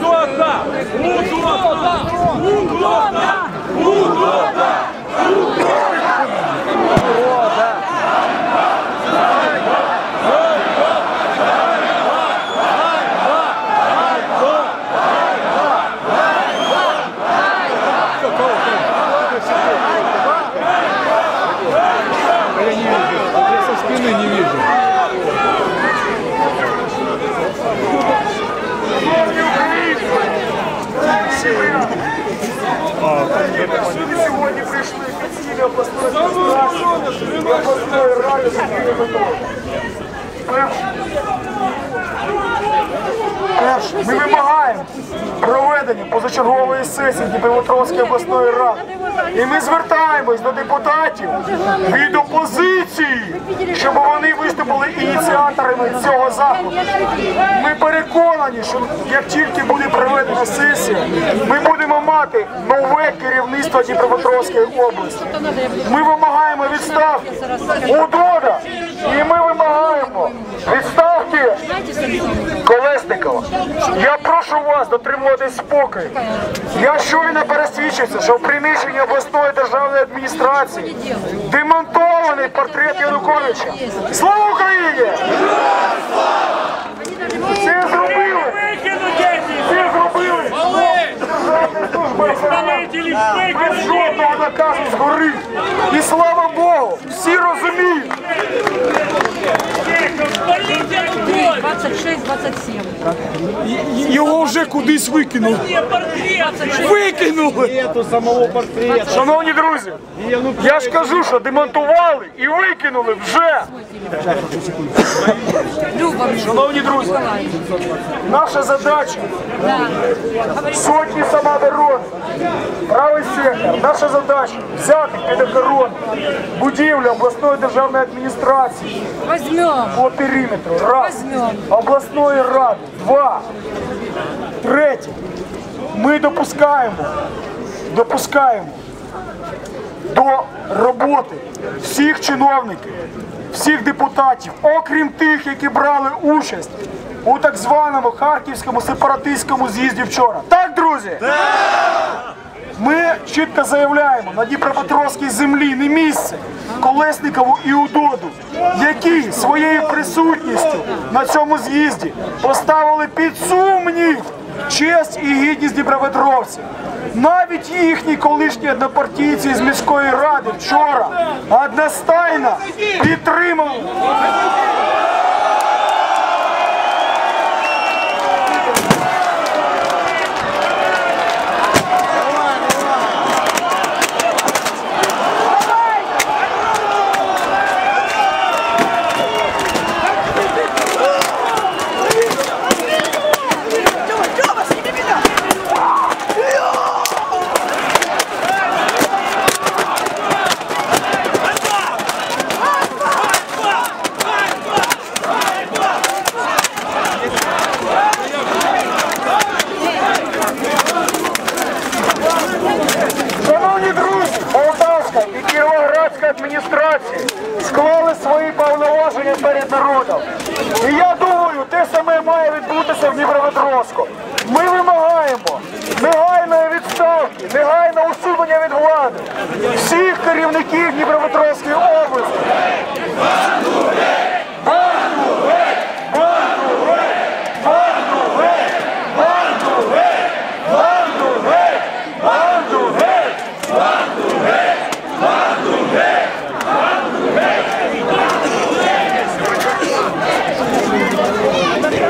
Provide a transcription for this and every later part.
Удота! Удота! Удота! Удота! Офіційно обласної адміністрації і обласної ради Перше. Перше, ми вимагаємо проведення позачергової сесії Дніпропетровської обласної ради. І ми звертаємось до депутатів від опозиції, щоб вони виступили ініціаторами цього заходу. Ми переконані, що як тільки буде проведена сесія, ми будемо мати нове керівництво Дніпропетровської області. Ми вимагаємо відставки УДОДа і ми вимагаємо відставки Колесникова. Я прошу вас дотримуватись спокою. Я щойно пересвідчився, що в приміщенні обласної державної адміністрації демонтований портрет Януковича. Слава Україні! Це зробили! Це зробили! Без жодного наказу згори. І слава Богу, всі розуміють. 26, 27. Його вже кудись викинули. Викинули! Нету самого портрета. Шановні друзі, я ж кажу, що демонтували і викинули вже. Шановні друзі, наша задача да. сотні самооборони, правий сектор. Наша задача взяти під охорону будівлю обласної державної адміністрації Возьмем. по периметру. Раз. Обласної ради. Два. Третє. Ми допускаємо, допускаємо до роботи всіх чиновників, всіх депутатів, окрім тих, які брали участь у так званому харківському сепаратистському з'їзді вчора. Так, друзі? Ми чітко заявляємо, на Дніпропетровській землі не місце Колесникову і Удоду, які своєю присутністю на цьому з'їзді поставили під сумнів честь і гідність Дніпропетровців. Навіть їхні колишні однопартійці з міської ради вчора одностайно підтримали. Шановні друзі, Полтавська і Кіровоградська адміністрації склали свої повноваження перед народом. І я думаю, те саме має відбутися в Дніпропетровську. Ми вимагаємо негайної відставки, негайного усунення від влади всіх керівників Дніпропетровської області.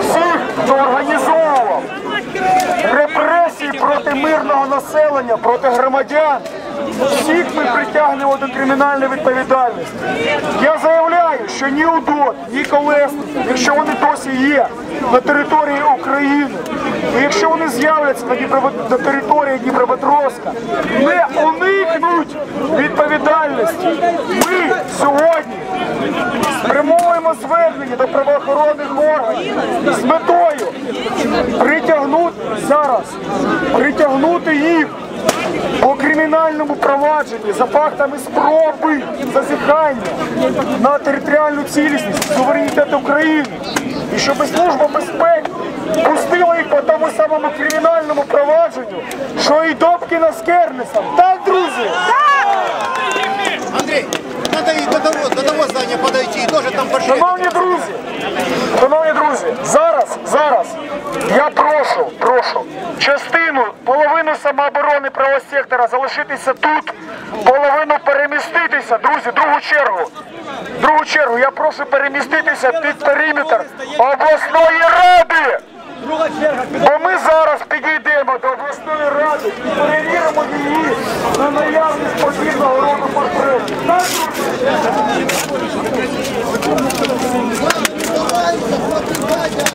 всіх, хто організовував репресії проти мирного населення, проти громадян, всіх ми притягнемо до кримінальної відповідальності. Я заявляю, що ні УДОТ, ні Колесник, якщо вони досі є на території України, і якщо вони з'являться на, Дніпро- на території Дніпропетровська, не уникнуть відповідальності. Ми сьогодні спрямовуємо звернення до правоохоронних органів з метою притягнути зараз, притягнути їх по кримінальному провадженні за фактами спроби зазіхання на територіальну цілісність, суверенітет України. І щоб Служба безпеки пустила їх по тому самому кримінальному провадженню, що і Добкіна з Кернесом. Так, друзі? Андрей, надо и до того, сектора залишитися тут, половину переміститися, друзі, другу чергу. Другу чергу я прошу переміститися під периметр обласної ради. Бо ми зараз підійдемо до обласної ради і перевіримо її на наявність подібного року портрету.